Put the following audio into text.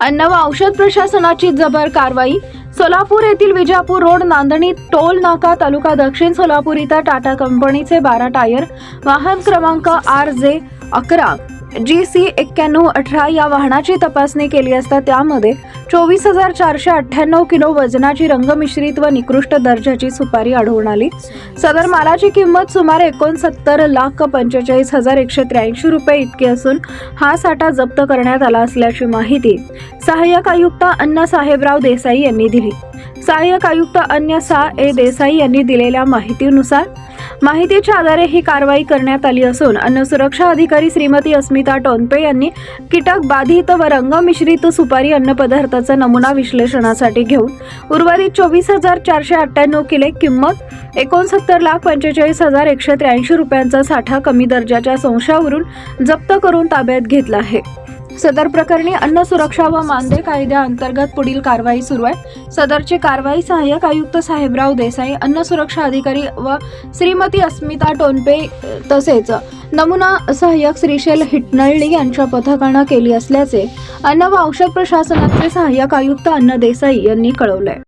अन्न व औषध प्रशासनाची जबर कारवाई. सोलापूर येथील विजापूर रोड नांदणी टोल नाका तालुका दक्षिण सोलापूर इथं टाटा कंपनीचे बारा टायर वाहन क्रमांक आर जे अकरा जी सी एक्क्याण्णव अठरा या वाहनाची तपासणी केली असता त्यामध्ये चोवीस हजार चारशे अठ्ठ्याण्णव किलो वजनाची रंगमिश्रित व निकृष्ट दर्जाची सुपारी आढळून आली. सदर मालाची किंमत सुमारे एकोणसत्तर लाख पंचेचाळीस हजार एकशे त्र्याऐंशी रुपये इतकी असून हा साठा जप्त करण्यात आला असल्याची माहिती सहाय्यक आयुक्त अण्णा साहेबराव देसाई यांनी दिली. सहाय्यक आयुक्त अन्य सा ए देसाई यांनी दिलेल्या माहितीनुसार माहितीच्या आधारे ही कारवाई करण्यात आली असून अन्न सुरक्षा अधिकारी श्रीमती अस्मिता टोनपे यांनी कीटक बाधित व रंगमिश्रित सुपारी अन्नपदार्थाचा नमुना विश्लेषणासाठी घेऊन उर्वरित चोवीस हजार चारशे अठ्ठ्याण्णव किले किंमत एकोणसत्तर लाख पंचेचाळीस हजार एकशे त्र्याऐंशी रुपयांचा साठा कमी दर्जाच्या संशयावरून जप्त करून ताब्यात घेतला आहे. सदर प्रकरणी अन्न सुरक्षा व मानदे कायद्याअंतर्गत पुढील कारवाई सुरू आहे. सदरची कारवाई सहाय्यक आयुक्त साहेबराव देसाई अन्न सुरक्षा अधिकारी व श्रीमती अस्मिता टोनपे तसेच नमुना सहाय्यक श्रीशैल हिटनळणी यांच्या पथकानं केली असल्याचे अन्न व औषध प्रशासनाचे सहाय्यक आयुक्त अन्न देसाई यांनी कळवलंय.